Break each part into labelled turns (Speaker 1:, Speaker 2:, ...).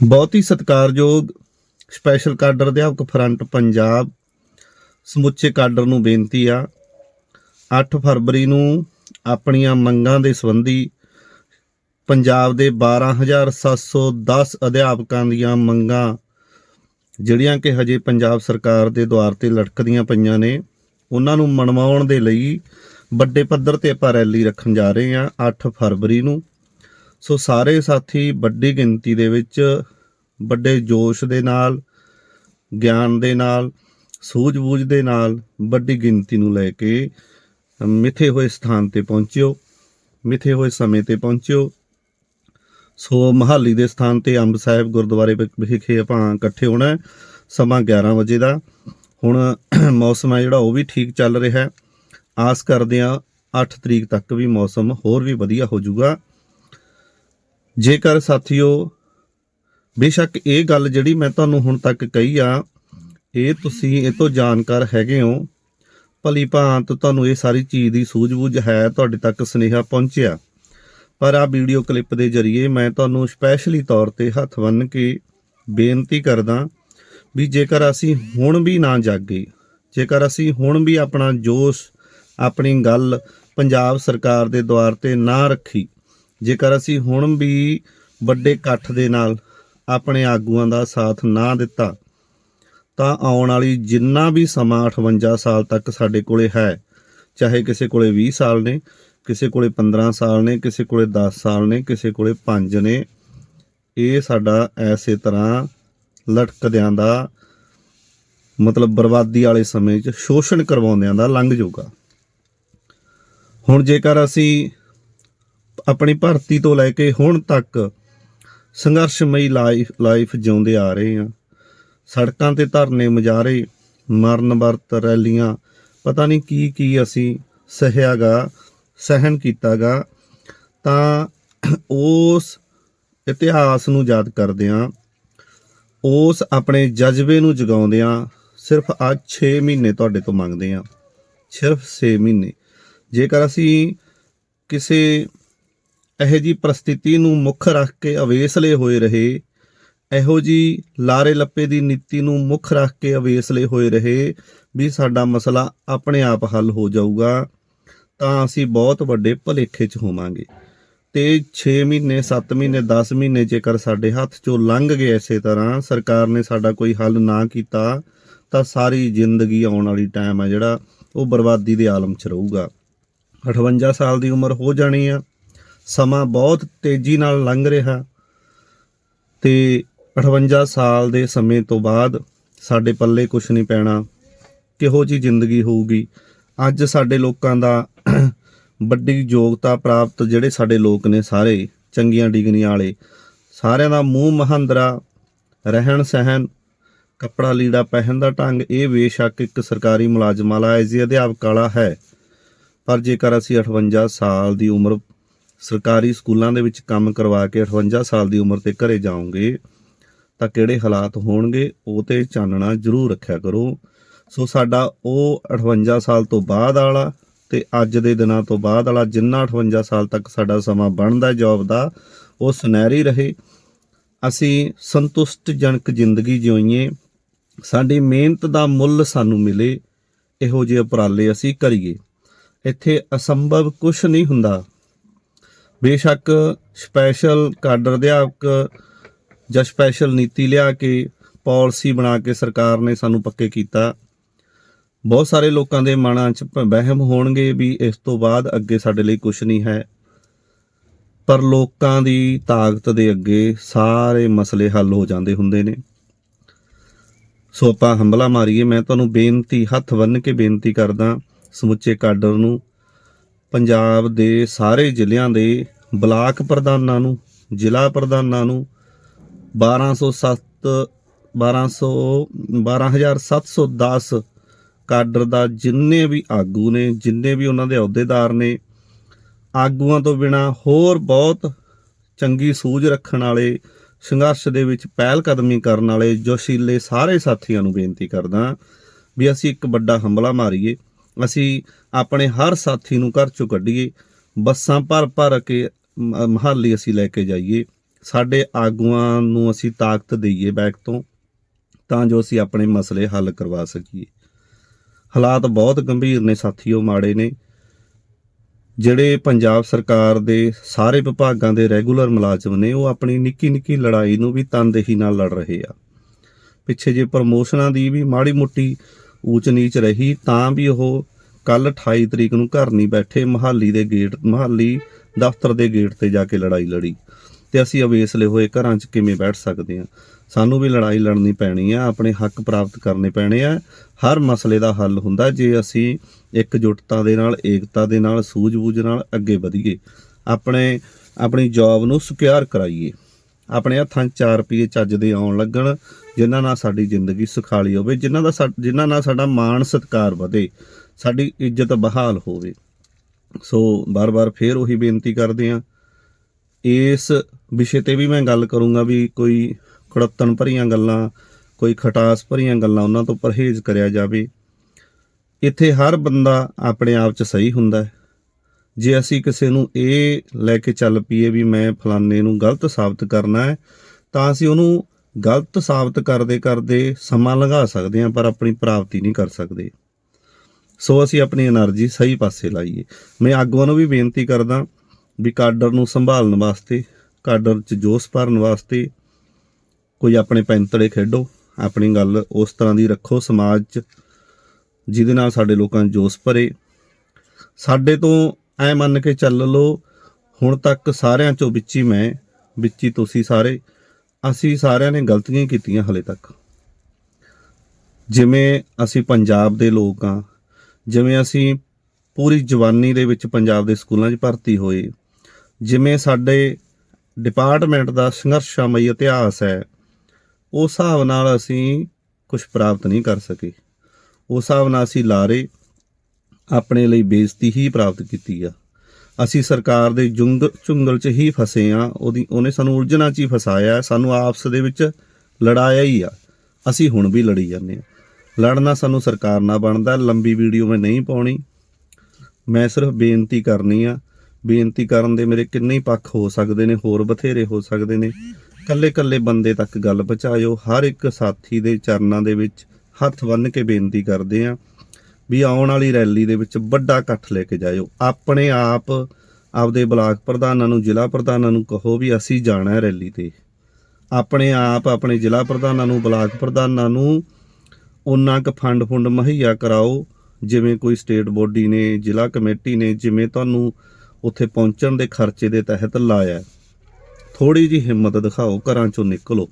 Speaker 1: ਬਹੁਤ ਹੀ ਸਤਿਕਾਰਯੋਗ ਸਪੈਸ਼ਲ ਕਾਡਰ ਅਧਿਆਪਕ ਫਰੰਟ ਪੰਜਾਬ, ਸਮੁੱਚੇ ਕਾਡਰ ਨੂੰ ਬੇਨਤੀ ਆ 8 ਫਰਵਰੀ ਨੂੰ ਆਪਣੀਆਂ ਮੰਗਾਂ ਦੇ ਸੰਬੰਧੀ ਪੰਜਾਬ ਦੇ 12710 ਅਧਿਆਪਕਾਂ ਦੀਆਂ ਮੰਗਾਂ, ਜਿਹੜੀਆਂ ਕਿ ਹਜੇ ਪੰਜਾਬ ਸਰਕਾਰ ਦੇ ਦੁਆਰ ਤੇ ਲਟਕਦੀਆਂ ਪਈਆਂ ਨੇ, ਉਹਨਾਂ ਨੂੰ ਮਨਵਾਉਣ ਦੇ ਲਈ ਵੱਡੇ ਪੱਧਰ ਤੇ ਆਪਾਂ ਰੈਲੀ ਰੱਖਣ ਜਾ ਰਹੇ ਹਾਂ 8 ਫਰਵਰੀ ਨੂੰ। ਸੋ ਸਾਰੇ ਸਾਥੀ ਵੱਡੀ ਗਿਣਤੀ ਦੇ ਵਿੱਚ ਵੱਡੇ ਜੋਸ਼ ਦੇ ਨਾਲ, ਗਿਆਨ ਦੇ ਨਾਲ, ਸੂਝ-ਬੂਝ ਦੇ ਨਾਲ ਵੱਡੀ ਗਿਣਤੀ ਨੂੰ ਲੈ ਕੇ ਮਿੱਥੇ ਹੋਏ ਸਥਾਨ ਤੇ ਪਹੁੰਚਿਓ, ਮਿੱਥੇ ਹੋਏ ਸਮੇਂ ਤੇ ਪਹੁੰਚਿਓ। ਸੋ ਮਹਾਲੀ ਦੇ ਸਥਾਨ ਤੇ ਅੰਬ ਸਾਹਿਬ ਗੁਰਦੁਆਰੇ ਵਿਖੇ ਆਪਾਂ ਇਕੱਠੇ ਹੋਣਾ ਸਮਾਂ 11 ਵਜੇ ਦਾ। ਹੁਣ ਮੌਸਮ ਹੈ ਜਿਹੜਾ ਉਹ ਵੀ ਠੀਕ ਚੱਲ ਰਿਹਾ ਹੈ। ਆਸ ਕਰਦੇ ਆ 8 ਤਰੀਕ ਤੱਕ ਵੀ ਮੌਸਮ ਹੋਰ ਵੀ ਵਧੀਆ ਹੋ ਜਾਊਗਾ। ਜੇਕਰ ਸਾਥੀਓ, ਬੇਸ਼ੱਕ ਇਹ ਗੱਲ ਜਿਹੜੀ ਮੈਂ ਤੁਹਾਨੂੰ ਹੁਣ ਤੱਕ ਕਹੀ ਆ, ਇਹ ਤੁਸੀਂ ਇਹ ਤੋਂ ਜਾਣਕਾਰ ਹੈਗੇ ਹੋ। ਭਲੀ ਭਾਂਤ ਤੁਹਾਨੂੰ ਇਹ ਸਾਰੀ ਚੀਜ਼ ਦੀ ਸੂਝ-ਬੂਝ ਹੈ, ਤੁਹਾਡੇ ਤੱਕ ਸੁਨੇਹਾ ਪਹੁੰਚਿਆ। ਪਰ ਆ ਵੀਡੀਓ ਕਲਿੱਪ ਦੇ ਜ਼ਰੀਏ ਮੈਂ ਤੁਹਾਨੂੰ ਸਪੈਸ਼ਲੀ ਤੌਰ ਤੇ ਹੱਥ ਬੰਨ੍ਹ ਕੇ ਬੇਨਤੀ ਕਰਦਾ ਵੀ ਜੇਕਰ ਅਸੀਂ ਹੁਣ ਵੀ ਨਾ ਜਾਗੇ, ਜੇਕਰ ਅਸੀਂ ਹੁਣ ਵੀ ਆਪਣਾ ਜੋਸ਼, ਆਪਣੀ ਗੱਲ ਪੰਜਾਬ ਸਰਕਾਰ ਦੇ ਦੁਆਰ ਤੇ ਨਾ ਰੱਖੀ ਜੇਕਰ ਅਸੀਂ ਹੁਣ ਵੀ ਵੱਡੇ ਇਕੱਠ ਦੇ ਨਾਲ ਆਪਣੇ ਆਗੂਆਂ ਦਾ ਸਾਥ ਨਾ ਦਿੱਤਾ, ਤਾਂ ਆਉਣ ਵਾਲੀ ਜਿੰਨਾ ਵੀ ਸਮਾਂ 58 ਸਾਲ ਤੱਕ ਸਾਡੇ ਕੋਲੇ ਹੈ, ਚਾਹੇ ਕਿਸੇ ਕੋਲੇ 20 ਸਾਲ ਨੇ, ਕਿਸੇ ਕੋਲੇ 15 ਸਾਲ ਨੇ, ਕਿਸੇ ਕੋਲੇ 10 ਸਾਲ ਨੇ, ਕਿਸੇ ਕੋਲੇ 5 ਨੇ, ਇਹ ਸਾਡਾ ਐਸੇ ਤਰ੍ਹਾਂ ਲਟਕਦਿਆਂ ਦਾ ਮਤਲਬ ਬਰਬਾਦੀ ਵਾਲੇ ਸਮੇਂ 'ਚ ਸ਼ੋਸ਼ਣ ਕਰਵਾਉਂਦਿਆਂ ਦਾ ਲੰਘ ਜਾਊਗਾ। ਹੁਣ ਜੇਕਰ ਅਸੀਂ ਆਪਣੀ ਭਰਤੀ ਤੋਂ ਲੈ ਕੇ ਹੁਣ ਤੱਕ ਸੰਘਰਸ਼ਮਈ ਲਾਈਫ ਲਾਈਫ ਜਿਉਂਦੇ ਆ ਰਹੇ ਹਾਂ। ਸੜਕਾਂ ਤੇ ਧਰਨੇ ਮੁਜ਼ਾਹਰੇ, ਮਰਨ ਵਰਤ ਰੈਲੀਆਂ, ਪਤਾ ਨਹੀਂ ਕੀ ਕੀ ਅਸੀਂ ਸਹਿਆਗਾ ਸਹਿਨ ਕੀਤਾਗਾ, ਤਾਂ ਉਸ ਇਤਿਹਾਸ ਨੂੰ ਯਾਦ ਕਰਦਿਆਂ ਉਸ ਆਪਣੇ ਜਜ਼ਬੇ ਨੂੰ ਜਗਾਉਂਦਿਆਂ ਸਿਰਫ ਅੱਜ 6 ਮਹੀਨੇ ਤੁਹਾਡੇ ਤੋਂ ਮੰਗਦੇ ਆ ਸਿਰਫ 6 ਮਹੀਨੇ। ਜੇਕਰ ਅਸੀਂ ਕਿਸੇ ਇਹੋ ਜੀ ਪ੍ਰਸਥਿਤੀ ਨੂੰ ਮੁੱਖ ਰੱਖ ਕੇ ਅਵੇਸਲੇ ਹੋਏ ਰਹੇ। ਇਹੋ ਜੀ ਲਾਰੇ ਲੱਪੇ ਦੀ ਨੀਤੀ ਨੂੰ ਮੁੱਖ ਰੱਖ ਕੇ ਅਵੇਸਲੇ ਹੋਏ ਰਹੇ ਵੀ ਸਾਡਾ ਮਸਲਾ ਆਪਣੇ ਆਪ ਹੱਲ ਹੋ ਜਾਊਗਾ, ਤਾਂ ਅਸੀਂ ਬਹੁਤ ਵੱਡੇ ਭਲੇਖੇ 'ਚ ਹੋਵਾਂਗੇ। ਤੇ 6 ਮਹੀਨੇ 7 ਮਹੀਨੇ 10 ਮਹੀਨੇ ਜੇਕਰ ਸਾਡੇ ਹੱਥ 'ਚੋਂ ਲੰਘ ਗਏ ਇਸੇ ਤਰ੍ਹਾਂ, ਸਰਕਾਰ ਨੇ ਸਾਡਾ ਕੋਈ ਹੱਲ ਨਾ ਕੀਤਾ, ਤਾਂ ਸਾਰੀ ਜ਼ਿੰਦਗੀ ਆਉਣ ਵਾਲੀ ਟਾਈਮ ਹੈ ਜਿਹੜਾ ਉਹ ਬਰਬਾਦੀ ਦੇ ਆਲਮ 'ਚ ਰਹੂਗਾ। 58 ਸਾਲ ਦੀ ਉਮਰ ਹੋ ਜਾਣੀ ਆ। ਸਮਾਂ ਬਹੁਤ ਤੇਜ਼ੀ ਨਾਲ ਲੰਘ ਰਿਹਾ। ਤੇ 58 ਸਾਲ ਦੇ ਸਮੇਂ ਤੋਂ ਬਾਅਦ ਸਾਡੇ ਪੱਲੇ ਕੁਝ ਨਹੀਂ ਪੈਣਾ। ਕਿਹੋ ਜੀ ਜ਼ਿੰਦਗੀ ਹੋਊਗੀ? ਅੱਜ ਸਾਡੇ ਲੋਕਾਂ ਦਾ ਵੱਡੀ ਯੋਗਤਾ ਪ੍ਰਾਪਤ ਜਿਹੜੇ ਸਾਡੇ ਲੋਕ ਨੇ ਸਾਰੇ, ਚੰਗੀਆਂ ਡਿਗਰੀਆਂ ਵਾਲੇ, ਸਾਰਿਆਂ ਦਾ ਮੂੰਹ ਮਹੰਦਰਾ ਰਹਿਣ ਸਹਿਣ ਕੱਪੜਾ ਲੀੜਾ ਪਹਿਨ ਦਾ ਢੰਗ, ਇਹ ਬੇਸ਼ੱਕ ਇੱਕ ਸਰਕਾਰੀ ਮੁਲਾਜ਼ਮ ਵਾਲਾ ਐਜੀ ਅਧਿਆਪਕ ਵਾਲਾ ਹੈ। ਪਰ ਜੇਕਰ ਅਸੀਂ 58 ਸਾਲ ਦੀ ਉਮਰ ਸਰਕਾਰੀ ਸਕੂਲਾਂ ਦੇ ਵਿੱਚ ਕੰਮ ਕਰਵਾ ਕੇ 58 ਸਾਲ ਦੀ ਉਮਰ ਤੇ ਘਰੇ ਜਾਓਗੇ, ਤਾਂ ਕਿਹੜੇ ਹਾਲਾਤ ਹੋਣਗੇ, ਉਹ ਤੇ ਚਾਨਣਾ ਜ਼ਰੂਰ ਰੱਖਿਆ ਕਰੋ। ਸੋ ਸਾਡਾ ਉਹ 58 ਸਾਲ ਤੋਂ ਬਾਅਦ ਵਾਲਾ ਤੇ ਅੱਜ ਦੇ ਦਿਨਾਂ ਤੋਂ ਬਾਅਦ ਵਾਲਾ ਜਿੰਨਾ 58 ਸਾਲ ਤੱਕ ਸਾਡਾ ਸਮਾਂ ਬਣਦਾ ਜੌਬ ਦਾ, ਉਹ ਸੁਨਹਿਰੀ ਰਹੇ। ਅਸੀਂ ਸੰਤੁਸ਼ਟਜਨਕ ਜ਼ਿੰਦਗੀ ਜਿਉਈਏ। ਸਾਡੀ ਮਿਹਨਤ ਦਾ ਮੁੱਲ ਸਾਨੂੰ ਮਿਲੇ। ਇਹੋ ਜਿਹੇ ਉਪਰਾਲੇ ਅਸੀਂ ਕਰੀਏ। ਇੱਥੇ ਅਸੰਭਵ ਕੁਝ ਨਹੀਂ ਹੁੰਦਾ। ਬੇਸ਼ੱਕ ਸਪੈਸ਼ਲ ਕਾਡਰ ਅਧਿਆਪਕ ਜਾਂ ਸਪੈਸ਼ਲ ਨੀਤੀ ਲਿਆ ਕੇ ਪਾਲਿਸੀ ਬਣਾ ਕੇ ਸਰਕਾਰ ਨੇ ਸਾਨੂੰ ਪੱਕੇ ਕੀਤਾ। ਬਹੁਤ ਸਾਰੇ ਲੋਕਾਂ ਦੇ ਮਨਾਂ 'ਚ ਵਹਿਮ ਹੋਣਗੇ ਵੀ ਇਸ ਤੋਂ ਬਾਅਦ ਅੱਗੇ ਸਾਡੇ ਲਈ ਕੁਝ ਨਹੀਂ ਹੈ। ਪਰ ਲੋਕਾਂ ਦੀ ਤਾਕਤ ਦੇ ਅੱਗੇ ਸਾਰੇ ਮਸਲੇ ਹੱਲ ਹੋ ਜਾਂਦੇ ਹੁੰਦੇ ਨੇ। ਸੋ ਆਪਾਂ ਹੰਬਲਾ ਮਾਰੀਏ, ਮੈਂ ਤੁਹਾਨੂੰ ਬੇਨਤੀ, ਹੱਥ ਬੰਨ੍ਹ ਕੇ ਬੇਨਤੀ ਕਰਦਾ ਸਮੁੱਚੇ ਕਾਡਰ ਨੂੰ ਪੰਜਾਬ ਦੇ ਸਾਰੇ ਜ਼ਿਲ੍ਹਿਆਂ ਦੇ ਬਲਾਕ ਪ੍ਰਧਾਨਾਂ ਨੂੰ, ਜ਼ਿਲ੍ਹਾ ਪ੍ਰਧਾਨਾਂ ਨੂੰ 1207 1200 12710 ਕਾਡਰ ਦਾ ਜਿੰਨੇ ਵੀ ਆਗੂ ਨੇ, ਜਿੰਨੇ ਵੀ ਉਹਨਾਂ ਦੇ ਅਹੁਦੇਦਾਰ ਨੇ, ਆਗੂਆਂ ਤੋਂ ਬਿਨਾ ਹੋਰ ਬਹੁਤ ਚੰਗੀ ਸੂਝ ਰੱਖਣ ਵਾਲੇ, ਸੰਘਰਸ਼ ਦੇ ਵਿੱਚ ਪਹਿਲ ਕਦਮੀ ਕਰਨ ਵਾਲੇ ਜੋਸ਼ੀਲੇ ਸਾਰੇ ਸਾਥੀਆਂ ਨੂੰ ਬੇਨਤੀ ਕਰਦਾ ਵੀ ਅਸੀਂ ਇੱਕ ਵੱਡਾ ਹਮਲਾ ਮਾਰੀਏ। ਅਸੀਂ ਆਪਣੇ ਹਰ ਸਾਥੀ ਨੂੰ ਘਰ ਚੋਂ ਕੱਢੀਏ, ਬੱਸਾਂ ਭਰ ਭਰ ਕੇ, ਮ- ਅਸੀਂ ਲੈ ਕੇ ਜਾਈਏ। ਸਾਡੇ ਆਗੂਆਂ ਨੂੰ ਅਸੀਂ ਤਾਕਤ ਦਈਏ ਬੈਕ ਤੋਂ, ਤਾਂ ਜੋ ਅਸੀਂ ਆਪਣੇ ਮਸਲੇ ਹੱਲ ਕਰਵਾ ਸਕੀਏ। ਹਾਲਾਤ ਬਹੁਤ ਗੰਭੀਰ ਨੇ, ਸਾਥੀਓ ਮਾੜੇ ਨੇ। ਜਿਹੜੇ ਪੰਜਾਬ ਸਰਕਾਰ ਦੇ ਸਾਰੇ ਵਿਭਾਗਾਂ ਦੇ ਰੈਗੂਲਰ ਮੁਲਾਜ਼ਮ ਨੇ, ਉਹ ਆਪਣੀ ਨਿੱਕੀ ਨਿੱਕੀ ਲੜਾਈ ਨੂੰ ਵੀ ਤਨਦੇਹੀ ਨਾਲ ਲੜ ਰਹੇ ਆ। ਪਿੱਛੇ ਜੇ ਪ੍ਰਮੋਸ਼ਨਾਂ ਦੀ ਵੀ ਮਾੜੀ ਮੁੱਟੀ ਊਚ ਨੀਚ ਰਹੀ ਤਾਂ ਵੀ ਉਹ ਕੱਲ 28 ਤਰੀਕ ਨੂੰ ਘਰ ਨਹੀਂ ਬੈਠੇ ਮਹਾਲੀ ਦੇ ਗੇਟ, ਮਹਾਲੀ ਦਫ਼ਤਰ ਦੇ ਗੇਟ ਤੇ ਜਾ ਕੇ ਲੜਾਈ ਲੜੀ। ਤੇ ਅਸੀਂ ਅਵੇਸਲੇ ਹੋਏ ਘਰਾਂ 'ਚ ਕਿਵੇਂ ਬੈਠ ਸਕਦੇ ਹਾਂ? ਸਾਨੂੰ ਵੀ ਲੜਾਈ ਲੜਨੀ ਪੈਣੀ ਆ, ਆਪਣੇ ਹੱਕ ਪ੍ਰਾਪਤ ਕਰਨੇ ਪੈਣੇ ਆ। ਹਰ ਮਸਲੇ ਦਾ ਹੱਲ ਹੁੰਦਾ ਜੇ ਅਸੀਂ ਇਕਜੁੱਟਤਾ ਦੇ ਨਾਲ, ਏਕਤਾ ਦੇ ਨਾਲ, ਸੂਝ-ਬੂਝ ਨਾਲ ਅੱਗੇ ਵਧੀਏ। ਆਪਣੇ, ਆਪਣੀ ਜੌਬ ਨੂੰ ਸਿਕਿਉਰ ਕਰਾਈਏ। ਆਪਣੇ ਹੱਥਾਂ 'ਚ 4 ਰੁਪਏ ਚੱਜ ਦੇ ਆਉਣ ਲੱਗਣ, ਜਿਨ੍ਹਾਂ ਨਾਲ ਸਾਡੀ ਜ਼ਿੰਦਗੀ ਸੁਖਾਲੀ ਹੋਵੇ, ਜਿਨ੍ਹਾਂ ਦਾ ਸਾ- ਜਿਨ੍ਹਾਂ ਨਾਲ ਸਾਡਾ ਮਾਣ ਸਤਿਕਾਰ ਵਧੇ, ਸਾਡੀ ਇੱਜ਼ਤ ਬਹਾਲ ਹੋਵੇ। ਸੋ ਬਾਰ-ਬਾਰ ਫੇਰ ਉਹੀ ਬੇਨਤੀ ਕਰਦੇ ਆ ਇਸ ਵਿਸ਼ੇ ਤੇ ਵੀ ਮੈਂ ਗੱਲ ਕਰੂੰਗਾ ਵੀ ਕੋਈ ਕੁੜੱਤਣ ਭਰੀਆਂ ਗੱਲਾਂ, ਕੋਈ ਖਟਾਸ ਭਰੀਆਂ ਗੱਲਾਂ ਉਹਨਾਂ ਤੋਂ ਪਰਹੇਜ਼ ਕਰਿਆ ਜਾਵੇ। ਇੱਥੇ ਹਰ ਬੰਦਾ ਆਪਣੇ ਆਪ 'ਚ ਸਹੀ ਹੁੰਦਾ ਹੈ। ਜੇ ਅਸੀਂ ਕਿਸੇ ਨੂੰ ਇਹ ਲੈ ਕੇ ਚੱਲ ਪਈਏ ਵੀ ਮੈਂ ਫਲਾਨੇ ਨੂੰ ਗਲਤ ਸਾਬਤ ਕਰਨਾ ਹੈ, ਤਾਂ ਅਸੀਂ ਉਹਨੂੰ ਗਲਤ ਸਾਬਤ ਕਰਦੇ ਕਰਦੇ ਸਮਾਂ ਲੰਘਾ ਸਕਦੇ ਹਾਂ, ਪਰ ਆਪਣੀ ਪ੍ਰਾਪਤੀ ਨਹੀਂ ਕਰ ਸਕਦੇ। ਸੋ ਅਸੀਂ ਆਪਣੀ એનર્ਜੀ ਸਹੀ ਪਾਸੇ ਲਾਈਏ। ਮੈਂ ਆਗੂਆਂ ਨੂੰ ਵੀ ਬੇਨਤੀ ਕਰਦਾ ਵੀ ਕਾਡਰ ਨੂੰ ਸੰਭਾਲਣ ਵਾਸਤੇ, ਕਾਡਰ 'ਚ ਜੋਸ਼ ਭਰਨ ਵਾਸਤੇ ਕੋਈ ਆਪਣੇ ਪੈਂਤੜੇ ਖੇਡੋ, ਆਪਣੀ ਗੱਲ ਉਸ ਤਰ੍ਹਾਂ ਦੀ ਰੱਖੋ ਸਮਾਜ 'ਚ, ਜਿਹਦੇ ਨਾਲ ਸਾਡੇ ਲੋਕਾਂ ਜੋਸ਼ ਭਰੇ। ਸਾਡੇ ਤੋਂ ਐ ਮੰਨ ਕੇ ਚੱਲ ਲਓ, ਹੁਣ ਤੱਕ ਸਾਰਿਆਂ 'ਚੋਂ ਵਿੱਚੀ ਮੈਂ, ਵਿੱਚ ਤੁਸੀਂ ਸਾਰੇ, ਅਸੀਂ ਸਾਰਿਆਂ ਨੇ ਗਲਤੀਆਂ ਕੀਤੀਆਂ ਹਲੇ ਤੱਕ। ਜਿਵੇਂ ਅਸੀਂ ਪੰਜਾਬ ਦੇ ਲੋਕ ਆ, ਜਿਵੇਂ ਅਸੀਂ ਪੂਰੀ ਜਵਾਨੀ ਦੇ ਵਿੱਚ ਪੰਜਾਬ ਦੇ ਸਕੂਲਾਂ 'ਚ ਭਰਤੀ ਹੋਏ, ਜਿਵੇਂ ਸਾਡੇ ਡਿਪਾਰਟਮੈਂਟ ਦਾ ਸੰਘਰਸ਼ਾਮਈ ਇਤਿਹਾਸ ਹੈ, ਉਸ ਹਿਸਾਬ ਨਾਲ ਅਸੀਂ ਕੁਝ ਪ੍ਰਾਪਤ ਨਹੀਂ ਕਰ ਸਕੇ। ਉਸ ਹਿਸਾਬ ਨਾਲ ਅਸੀਂ ਲਾਰੇ ਆਪਣੇ ਲਈ ਬੇਇੱਜ਼ਤੀ ਹੀ ਪ੍ਰਾਪਤ ਕੀਤੀ ਆ। ਅਸੀਂ ਸਰਕਾਰ ਦੇ ਜੁੰਗ ਝੁੰਗਲ 'ਚ ਹੀ ਫਸੇ ਆ। ਉਹਦੀ, ਉਹਨੇ ਸਾਨੂੰ ਉਲਝਣਾ 'ਚ ਹੀ ਫਸਾਇਆ। ਸਾਨੂੰ ਆਪਸ ਦੇ ਵਿੱਚ ਲੜਾਇਆ ਹੀ ਆ। ਅਸੀਂ ਹੁਣ ਵੀ ਲੜੀ ਜਾਂਦੇ ਆ। ਲੜਨਾ ਸਾਨੂੰ ਸਰਕਾਰ ਨਾਲ ਬਣਦਾ। ਲੰਬੀ ਵੀਡੀਓ ਮੈਂ ਨਹੀਂ ਪਾਉਣੀ। ਮੈਂ ਸਿਰਫ ਬੇਨਤੀ ਕਰਨੀ ਆ। ਬੇਨਤੀ ਕਰਨ ਦੇ ਮੇਰੇ ਕਿੰਨੇ ਹੀ ਪੱਖ ਹੋ ਸਕਦੇ ਨੇ, ਹੋਰ ਬਥੇਰੇ ਹੋ ਸਕਦੇ ਨੇ। ਕੱਲੇ ਕੱਲੇ ਬੰਦੇ ਤੱਕ ਗੱਲ ਪਹੁੰਚਾਇਓ। ਹਰ ਇੱਕ ਸਾਥੀ ਦੇ ਚਰਨਾਂ ਦੇ ਵਿੱਚ ਹੱਥ ਬੰਨ੍ਹ ਕੇ ਬੇਨਤੀ ਕਰਦੇ ਆ। ਵੀ ਆਉਣ ਵਾਲੀ ਰੈਲੀ ਦੇ ਵਿੱਚ ਵੱਡਾ ਇਕੱਠ ਲੈ ਕੇ ਜਾਇਓ। ਆਪਣੇ ਆਪ ਆਪਦੇ ਬਲਾਕ ਪ੍ਰਧਾਨਾਂ ਨੂੰ, ਜ਼ਿਲ੍ਹਾ ਪ੍ਰਧਾਨਾਂ ਨੂੰ ਕਹੋ ਵੀ ਅਸੀਂ ਜਾਣਾ ਹੈ ਰੈਲੀ ਤੇ। ਆਪਣੇ ਆਪ ਆਪਣੇ ਜ਼ਿਲ੍ਹਾ ਪ੍ਰਧਾਨਾਂ ਨੂੰ, ਬਲਾਕ ਪ੍ਰਧਾਨਾਂ ਨੂੰ ਉਹਨਾਂ ਕ ਫੰਡ ਫੁੰਡ ਮੁਹੱਈਆ ਕਰਾਓ, ਜਿਵੇਂ ਕੋਈ ਸਟੇਟ ਬੋਡੀ ਨੇ, ਜ਼ਿਲ੍ਹਾ ਕਮੇਟੀ ਨੇ, ਜਿਵੇਂ ਤੁਹਾਨੂੰ ਉੱਥੇ ਪਹੁੰਚਣ ਦੇ ਖਰਚੇ ਦੇ ਤਹਿਤ ਲਾਇਆ। ਥੋੜੀ ਜੀ ਹਿੰਮਤ ਦਿਖਾਓ, ਘਰਾਂ ਚੋਂ ਨਿਕਲੋ।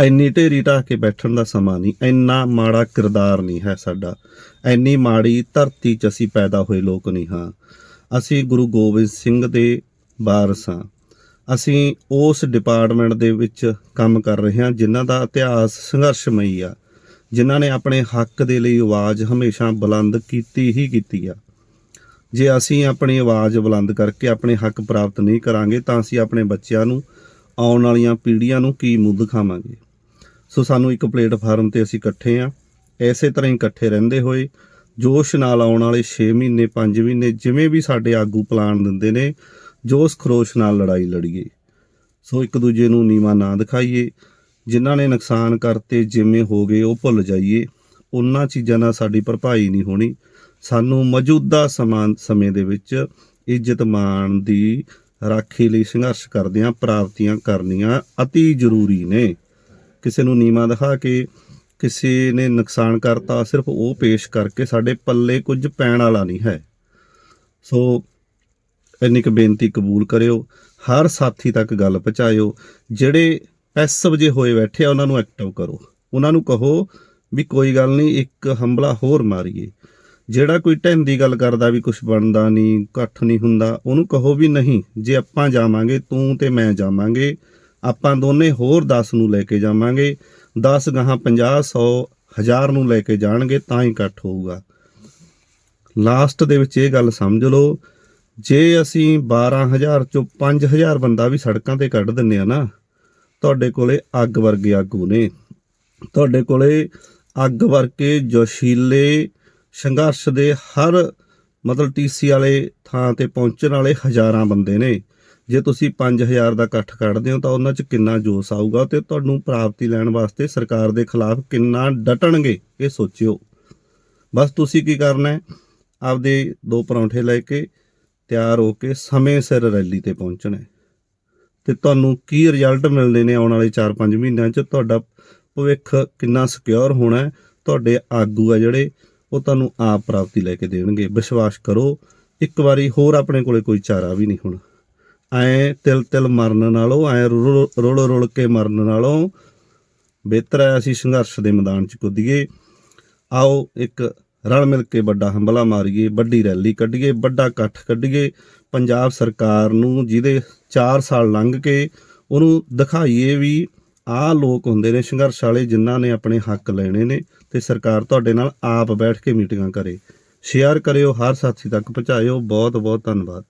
Speaker 1: ਇੰਨੀ ਢੇਰੀ ਢਾਹ ਕੇ ਬੈਠਣ ਦਾ ਸਮਾਂ ਨਹੀਂ ਇੰਨਾ ਮਾੜਾ ਕਿਰਦਾਰ ਨਹੀਂ ਹੈ ਸਾਡਾ। ਇੰਨੀ ਮਾੜੀ ਧਰਤੀ 'ਚ ਅਸੀਂ ਪੈਦਾ ਹੋਏ ਲੋਕ ਨਹੀਂ ਹਾਂ। ਅਸੀਂ ਗੁਰੂ ਗੋਬਿੰਦ ਸਿੰਘ ਦੇ ਵਾਰਸ ਹਾਂ। ਅਸੀਂ ਉਸ ਡਿਪਾਰਟਮੈਂਟ ਦੇ ਵਿੱਚ ਕੰਮ ਕਰ ਰਹੇ ਹਾਂ, ਜਿਨ੍ਹਾਂ ਦਾ ਇਤਿਹਾਸ ਸੰਘਰਸ਼ਮਈ ਆ, ਜਿਨ੍ਹਾਂ ਨੇ ਆਪਣੇ ਹੱਕ ਦੇ ਲਈ ਆਵਾਜ਼ ਹਮੇਸ਼ਾ ਬੁਲੰਦ ਕੀਤੀ ਹੀ ਕੀਤੀ ਆ। ਜੇ ਅਸੀਂ ਆਪਣੀ ਆਵਾਜ਼ ਬੁਲੰਦ ਕਰਕੇ ਆਪਣੇ ਹੱਕ ਪ੍ਰਾਪਤ ਨਹੀਂ ਕਰਾਂਗੇ, ਤਾਂ ਅਸੀਂ ਆਪਣੇ ਬੱਚਿਆਂ ਨੂੰ, ਆਉਣ ਵਾਲੀਆਂ ਪੀੜ੍ਹੀਆਂ ਨੂੰ ਕੀ ਮੂੰਹ ਦਿਖਾਵਾਂਗੇ ਸੋ ਸਾਨੂੰ ਇੱਕ ਪਲੇਟਫਾਰਮ ਤੇ ਅਸੀਂ ਇਕੱਠੇ ਆ। ਐਸੇ ਤਰ੍ਹਾਂ ਹੀ ਇਕੱਠੇ ਰਹਿੰਦੇ ਹੋਏ, ਜੋਸ਼ ਨਾਲ ਆਉਣ ਵਾਲੇ 6 ਮਹੀਨੇ 5 ਮਹੀਨੇ ਜਿਵੇਂ ਵੀ ਸਾਡੇ ਆਗੂ ਪਲਾਨ ਦਿੰਦੇ ਨੇ, ਜੋਸ਼ ਖਰੋਸ਼ ਨਾਲ ਲੜਾਈ ਲੜੀਏ। ਸੋ ਇੱਕ ਦੂਜੇ ਨੂੰ ਨੀਵਾ ਨਾ ਦਿਖਾਈਏ। ਜਿਨ੍ਹਾਂ ਨੇ ਨੁਕਸਾਨ ਕਰਤੇ, ਜਿਵੇਂ ਹੋ ਗਏ, ਉਹ ਭੁੱਲ ਜਾਈਏ। ਉਹਨਾਂ ਚੀਜ਼ਾਂ ਨਾਲ ਸਾਡੀ ਭਰਪਾਈ ਨਹੀਂ ਹੋਣੀ। ਸਾਨੂੰ ਮੌਜੂਦਾ ਸਮਾਨ ਸਮੇਂ ਦੇ ਵਿੱਚ ਇੱਜ਼ਤ ਮਾਣ ਦੀ ਰਾਖੀ ਲਈ ਸੰਘਰਸ਼ ਕਰਦਿਆਂ ਪ੍ਰਾਪਤੀਆਂ ਕਰਨੀਆਂ ਅਤੀ ਜ਼ਰੂਰੀ ਨੇ। ਕਿਸੇ ਨੂੰ ਨੀਵਾ ਦਿਖਾ ਕੇ ਕਿਸੇ ਨੇ ਨੁਕਸਾਨ ਕਰਤਾ, ਸਿਰਫ ਉਹ ਪੇਸ਼ ਕਰਕੇ ਸਾਡੇ ਪੱਲੇ ਕੁਝ ਪੈਣ ਵਾਲਾ ਨਹੀਂ ਹੈ। ਸੋ ਇੰਨੀ ਕੁ ਬੇਨਤੀ ਕਬੂਲ ਕਰਿਓ, ਹਰ ਸਾਥੀ ਤੱਕ ਗੱਲ ਪਹੁੰਚਾਇਓ, ਜਿਹੜੇ ਪੈਸਿਵ ਜੇ ਹੋਏ ਬੈਠੇ ਆ, ਉਹਨਾਂ ਨੂੰ ਐਕਟਿਵ ਕਰੋ। ਉਹਨਾਂ ਨੂੰ ਕਹੋ ਵੀ ਕੋਈ ਗੱਲ ਨਹੀਂ, ਇੱਕ ਹੰਬਲਾ ਹੋਰ ਮਾਰੀਏ। ਜਿਹੜਾ ਕੋਈ ਢੈਨ ਦੀ ਗੱਲ ਕਰਦਾ ਵੀ ਕੁਝ ਬਣਦਾ ਨਹੀਂ, ਇਕੱਠ ਨਹੀਂ ਹੁੰਦਾ, ਉਹਨੂੰ ਕਹੋ ਵੀ ਨਹੀਂ, ਜੇ ਆਪਾਂ ਜਾਵਾਂਗੇ, ਤੂੰ ਤੇ ਮੈਂ ਜਾਵਾਂਗੇ ਆਪਾਂ ਦੋਨੇ ਹੋਰ 10 ਨੂੰ ਲੈ ਕੇ ਜਾਵਾਂਗੇ। 10 ਗਾਹਾਂ 50 100 ਹਜ਼ਾਰ ਨੂੰ ਲੈ ਕੇ ਜਾਣਗੇ, ਤਾਂ ਹੀ ਇਕੱਠ ਹੋਊਗਾ। ਲਾਸਟ ਦੇ ਵਿੱਚ ਇਹ ਗੱਲ ਸਮਝ ਲਓ, ਜੇ ਅਸੀਂ 12000 ਚੋਂ 5000 ਬੰਦਾ ਵੀ ਸੜਕਾਂ ਤੇ ਕੱਢ ਦਿੰਨੇ ਆ ਨਾ, ਤੁਹਾਡੇ ਕੋਲੇ ਅੱਗ ਵਰਗੇ ਆਗੂ ਨੇ। ਤੁਹਾਡੇ ਕੋਲੇ ਅੱਗ ਵਰਗੇ ਜੋਸ਼ੀਲੇ, ਸੰਘਰਸ਼ ਦੇ ਹਰ ਮਤਲਬ ਟੀਸੀ ਵਾਲੇ ਥਾਂ ਤੇ ਪਹੁੰਚਣ ਵਾਲੇ ਹਜ਼ਾਰਾਂ ਬੰਦੇ ਨੇ। ਜੇ ਤੁਸੀਂ 5000 ਦਾ ਇਕੱਠ ਕੱਢਦੇ ਹੋ ਤਾਂ ਉਹਨਾਂ 'ਚ ਕਿੰਨਾ ਜੋਸ਼ ਆਊਗਾ ਤੇ ਤੁਹਾਨੂੰ ਪ੍ਰਾਪਤੀ ਲੈਣ ਵਾਸਤੇ ਸਰਕਾਰ ਦੇ ਖਿਲਾਫ ਕਿੰਨਾ ਡਟਣਗੇ ਇਹ ਸੋਚਿਓ। ਬਸ ਤੁਸੀਂ ਕੀ ਕਰਨਾ ਹੈ? ਆਪਦੇ ਦੋ ਪਰੌਂਠੇ ਲੈ ਕੇ ਤਿਆਰ ਹੋ ਕੇ ਸਮੇਂ ਸਿਰ ਰੈਲੀ ਤੇ ਪਹੁੰਚਣਾ ਹੈ। ਤੇ ਤੁਹਾਨੂੰ ਕੀ ਰਿਜ਼ਲਟ ਮਿਲਦੇ ਨੇ ਆਉਣ ਵਾਲੇ 4-5 ਮਹੀਨਿਆਂ 'ਚ? ਤੁਹਾਡਾ ਭਵਿੱਖ ਕਿੰਨਾ ਸਿਕਿਉਰ ਹੋਣਾ ਤੁਹਾਡੇ ਆਗੂ ਆ ਜਿਹੜੇ, ਉਹ ਤੁਹਾਨੂੰ ਆਪ ਪ੍ਰਾਪਤੀ ਲੈ ਕੇ ਦੇਣਗੇ। ਵਿਸ਼ਵਾਸ ਕਰੋ, ਇੱਕ ਵਾਰੀ ਹੋਰ ਆਪਣੇ ਕੋਲੇ ਕੋਈ ਚਾਰਾ ਵੀ ਨਹੀਂ ਹੋਣਾ। ਐ ਤਿਲ ਤਿਲ ਮਰਨ ਨਾਲੋਂ, ਐ ਰੁਲ ਰੁਲ ਕੇ ਮਰਨ ਨਾਲੋਂ ਬਿਹਤਰ ਹੈ ਅਸੀਂ ਸੰਘਰਸ਼ ਦੇ ਮੈਦਾਨ 'ਚ ਕੁੱਦੀਏ। ਆਓ ਇੱਕ ਰਲ ਮਿਲ ਕੇ ਵੱਡਾ ਹੰਬਲਾ ਮਾਰੀਏ, ਵੱਡੀ ਰੈਲੀ ਕੱਢੀਏ, ਵੱਡਾ ਇਕੱਠ ਕੱਢੀਏ। ਪੰਜਾਬ ਸਰਕਾਰ ਨੂੰ ਜਿਹਦੇ 4 ਸਾਲ ਲੰਘ ਕੇ ਉਹਨੂੰ ਦਿਖਾਈਏ ਵੀ ਆਹ ਲੋਕ ਹੁੰਦੇ ਨੇ ਸੰਘਰਸ਼ ਵਾਲੇ ਜਿਨ੍ਹਾਂ ਨੇ ਆਪਣੇ ਹੱਕ ਲੈਣੇ ਨੇ ਤੇ ਸਰਕਾਰ ਤੁਹਾਡੇ ਨਾਲ ਆਪ ਬੈਠ ਕੇ ਮੀਟਿੰਗਾਂ ਕਰੇ। ਸ਼ੇਅਰ ਕਰਿਓ, ਹਰ ਸਾਥੀ ਤੱਕ ਪਹੁੰਚਾਇਓ। ਬਹੁਤ ਬਹੁਤ ਧੰਨਵਾਦ।